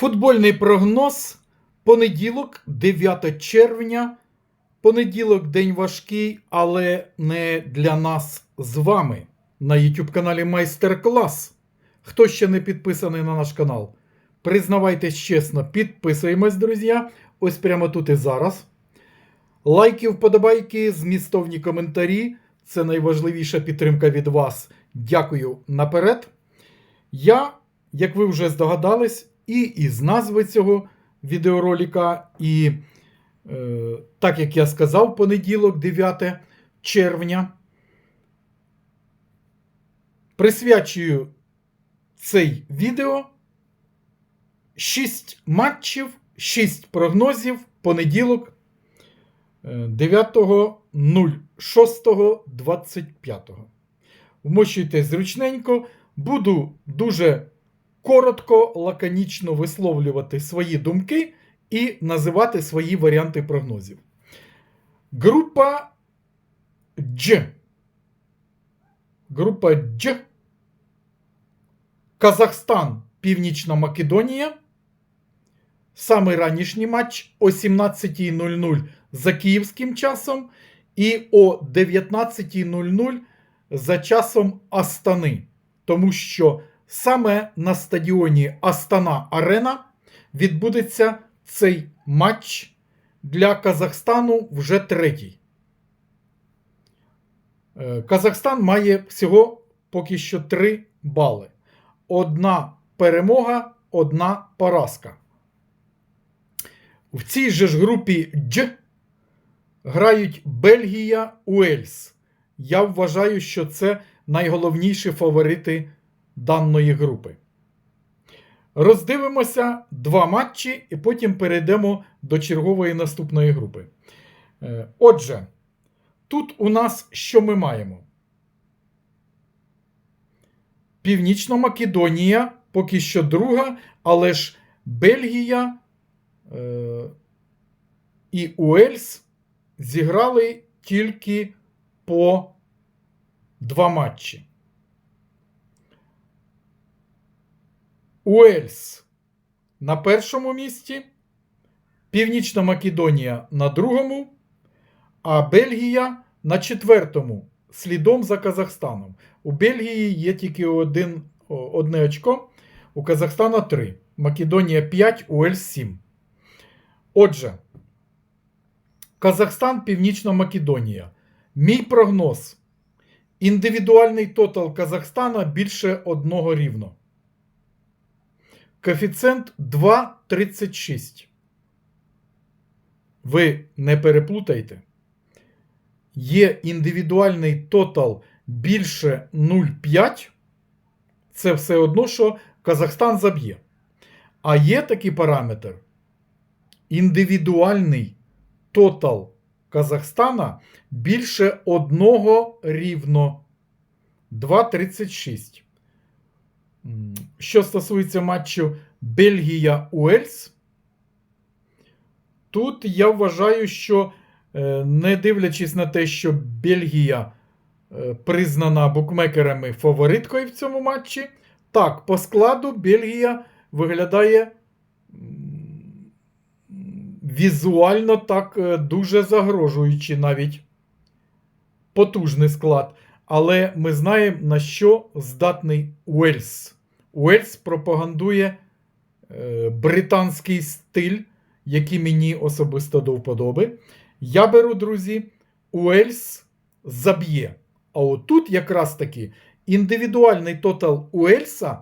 Футбольний прогноз. Понеділок, 9 червня. Понеділок день важкий, але не для нас з вами. На YouTube каналі Майстер-клас. Хто ще не підписаний на наш канал, признавайтесь чесно, підписуємось, друзі. Ось прямо тут і зараз. Лайки, вподобайки, змістовні коментарі. Це найважливіша підтримка від вас. Дякую наперед. Я, як ви вже здогадались, і із назви цього відеоролика, і е, так як я сказав, понеділок, 9 червня, присвячую цей відео 6 матчів, 6 прогнозів, понеділок е, 9.06.25. Вмощуйте зручненько. Буду дуже коротко, лаконічно висловлювати свої думки і називати свої варіанти прогнозів. Група Дж. Група Дж. Казахстан, Північна Македонія. Самий ранішній матч о 17.00 за київським часом і о 19.00 за часом Астани. Тому що саме на стадіоні Астана Арена відбудеться цей матч для Казахстану вже третій. Е, Казахстан має всього поки що 3 бали. Одна перемога, одна поразка. В цій же ж групі Дж грають Бельгія, Уельс. Я вважаю, що це найголовніші фаворити даної групи. Роздивимося два матчі і потім перейдемо до чергової наступної групи. Е, Отже, тут у нас що ми маємо? Північна Македонія поки що друга, але ж Бельгія е, і Уельс зіграли тільки по два матчі. Уельс на першому місці, Північна Македонія на другому, а Бельгія на четвертому, слідом за Казахстаном. У Бельгії є тільки один, одне очко, у Казахстана 3. Македонія 5, Уельс 7. Отже, Казахстан, Північна Македонія. Мій прогноз. Індивідуальний тотал Казахстана більше одного рівно. Коефіцієнт 2,36. Ви не переплутайте. Є індивідуальний тотал більше 0,5. Це все одно, що Казахстан заб'є. А є такий параметр. Індивідуальний тотал Казахстана більше одного рівно 2,36. Що стосується матчу Бельгія-Уельс, тут я вважаю, що е, не дивлячись на те, що Бельгія е, признана букмекерами фавориткою в цьому матчі, так, по складу Бельгія виглядає візуально так е, дуже загрожуючи навіть потужний склад. Але ми знаємо, на що здатний Уельс. Уельс пропагандує е, британський стиль, який мені особисто до вподоби. Я беру, друзі, Уельс заб'є. А отут якраз таки індивідуальний тотал Уельса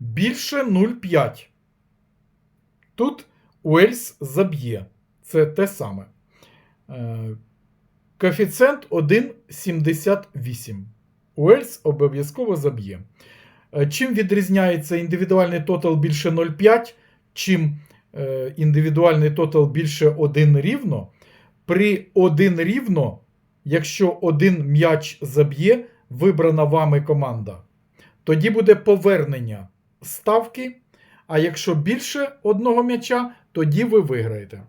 більше 0,5. Тут Уельс заб'є. Це те саме. Коефіцієнт 1,78. Уельс обов'язково заб'є. Е, Чим відрізняється індивідуальний тотал більше 0,5, чим е, індивідуальний тотал більше 1 рівно. При 1 рівно, якщо один м'яч заб'є, вибрана вами команда, тоді буде повернення ставки. А якщо більше одного м'яча, тоді ви виграєте.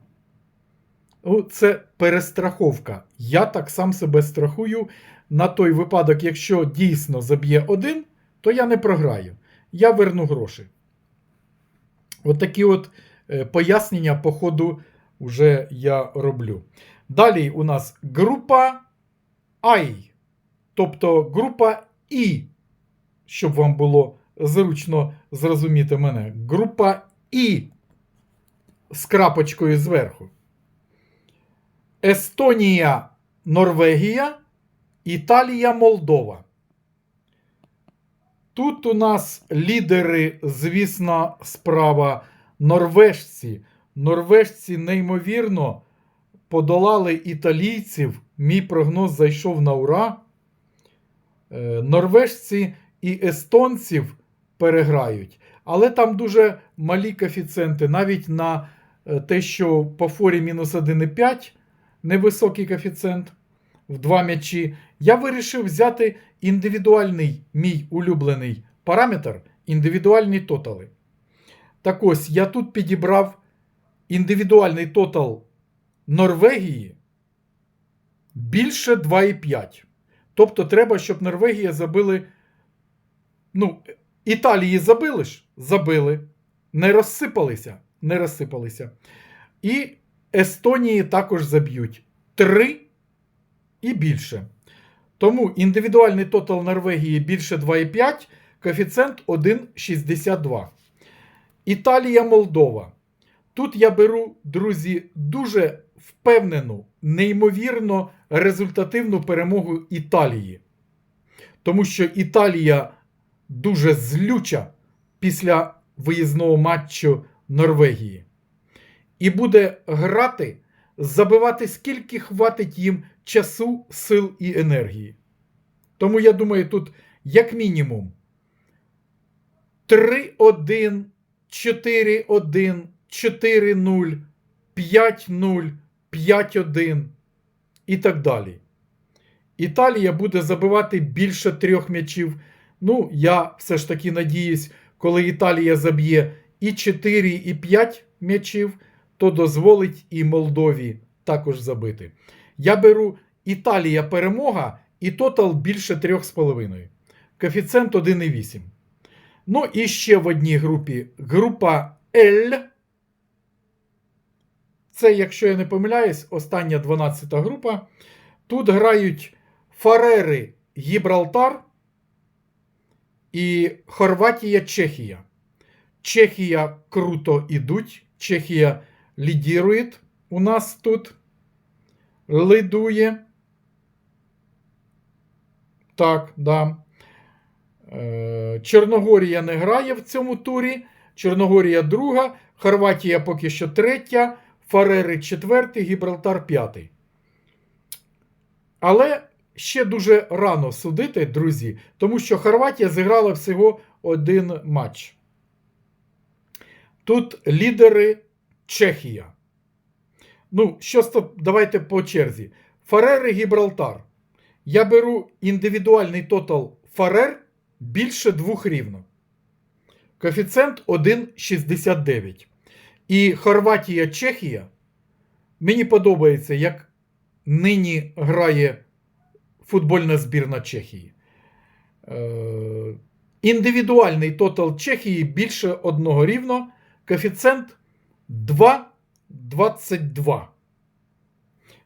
Ну, Це перестраховка. Я так сам себе страхую на той випадок, якщо дійсно заб'є один, то я не програю. Я верну гроші. От такі от е, пояснення по ходу вже я роблю. Далі у нас група I, тобто група І, щоб вам було зручно зрозуміти мене. Група І з крапочкою зверху. Естонія, Норвегія, Італія, Молдова. Тут у нас лідери, звісно, справа норвежці. Норвежці неймовірно подолали італійців. Мій прогноз зайшов на ура. Е, Норвежці і естонців переграють. Але там дуже малі коефіцієнти. Навіть на е, те, що по форі мінус 1,5 невисокий коефіцієнт в два м'ячі. Я вирішив взяти індивідуальний мій улюблений параметр індивідуальні тотали. Так ось, я тут підібрав індивідуальний тотал Норвегії більше 2,5. Тобто треба, щоб Норвегія забили. Ну, Італії забили ж? Забили. Не розсипалися. Не розсипалися. І Естонії також заб'ють 3 і більше. Тому індивідуальний тотал Норвегії більше 2,5, коефіцієнт 1,62. Італія, Молдова. Тут я беру, друзі, дуже впевнену, неймовірно результативну перемогу Італії. Тому що Італія дуже злюча після виїзного матчу Норвегії. І буде грати, забивати скільки хватить їм часу, сил і енергії. Тому я думаю, тут як мінімум 3-1, 4-1, 4-0, 5-0, 5-1 і так далі. Італія буде забивати більше трьох м'ячів. Ну, я все ж таки надіюсь, коли Італія заб'є і 4, і 5 м'ячів, то дозволить і Молдові також забити. Я беру Італія перемога і тотал більше 3,5. Коефіцієнт 1,8. Ну і ще в одній групі група L. Це, якщо я не помиляюсь, остання 12 група. Тут грають Фарери Гібралтар і Хорватія Чехія. Чехія круто ідуть. Чехія лідірує у нас тут. Лидує. Так, да. Е, Чорногорія не грає в цьому турі. Чорногорія друга. Хорватія поки що третя. Фарери четвертий, Гібралтар п'ятий. Але ще дуже рано судити, друзі, тому що Хорватія зіграла всього один матч. Тут лідери Чехія. Ну, що давайте по черзі. Фарери Гібралтар. Я беру індивідуальний тотал Фарер більше двох рівно. Коефіцієнт 1,69. І Хорватія Чехія. Мені подобається, як нині грає футбольна збірна Чехії. Е, індивідуальний тотал Чехії більше одного рівно. Коефіцієнт 2,22.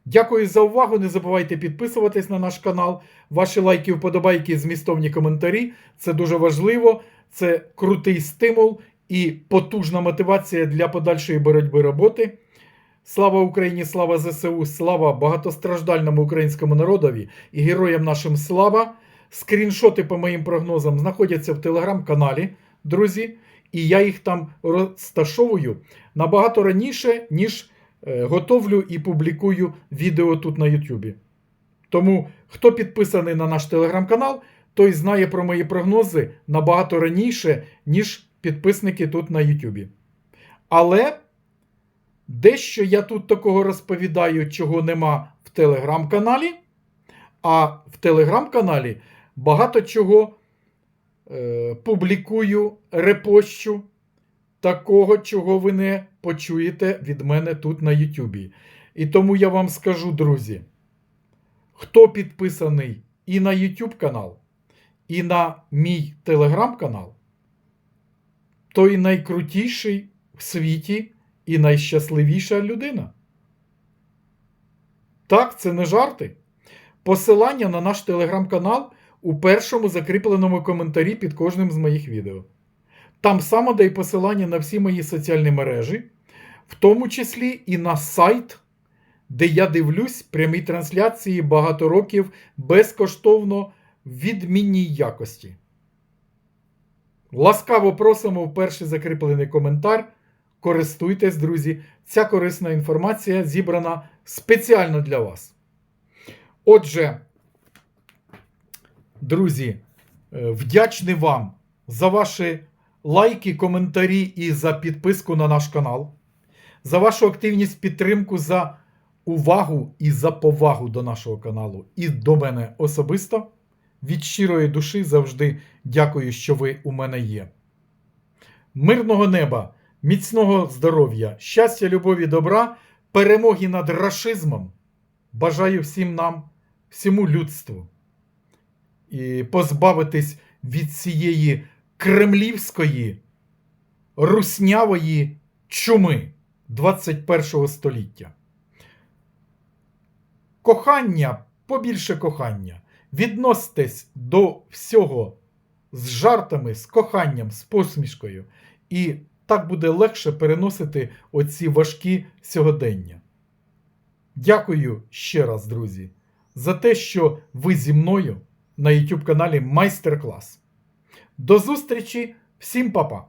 Дякую за увагу. Не забувайте підписуватись на наш канал. Ваші лайки, вподобайки, змістовні коментарі. Це дуже важливо. Це крутий стимул і потужна мотивація для подальшої боротьби роботи. Слава Україні, слава ЗСУ, слава багатостраждальному українському народові і героям нашим слава. Скріншоти по моїм прогнозам знаходяться в телеграм-каналі, друзі, і я їх там розташовую набагато раніше, ніж е, готовлю і публікую відео тут на Ютубі. Тому, хто підписаний на наш телеграм-канал, той знає про мої прогнози набагато раніше, ніж підписники тут на Ютубі. Але дещо я тут такого розповідаю, чого нема в телеграм-каналі. А в телеграм-каналі багато чого публікую, репощу, такого, чого ви не почуєте від мене тут на Ютубі. І тому я вам скажу, друзі, хто підписаний і на YouTube канал, і на мій телеграм-канал, той найкрутіший в світі і найщасливіша людина. Так, це не жарти. Посилання на наш телеграм-канал у першому закріпленому коментарі під кожним з моїх відео. Там само де й посилання на всі мої соціальні мережі, в тому числі і на сайт, де я дивлюсь прямі трансляції багато років безкоштовно в відмінній якості. Ласкаво просимо в перший закріплений коментар. Користуйтесь, друзі. Ця корисна інформація зібрана спеціально для вас. Отже, друзі, е, вдячний вам за ваші лайки, коментарі і за підписку на наш канал, за вашу активність, підтримку, за увагу і за повагу до нашого каналу і до мене особисто. Від щирої душі завжди дякую, що ви у мене є. Мирного неба, міцного здоров'я, щастя, любові, добра, перемоги над рашизмом. Бажаю всім нам, всьому людству. І позбавитись від цієї кремлівської, руснявої чуми 21 століття. Кохання, побільше кохання. Відноситесь до всього з жартами, з коханням, з посмішкою. І так буде легше переносити оці важкі сьогодення. Дякую ще раз, друзі, за те, що ви зі мною на YouTube каналі Майстер-клас. До зустрічі, всім па-па!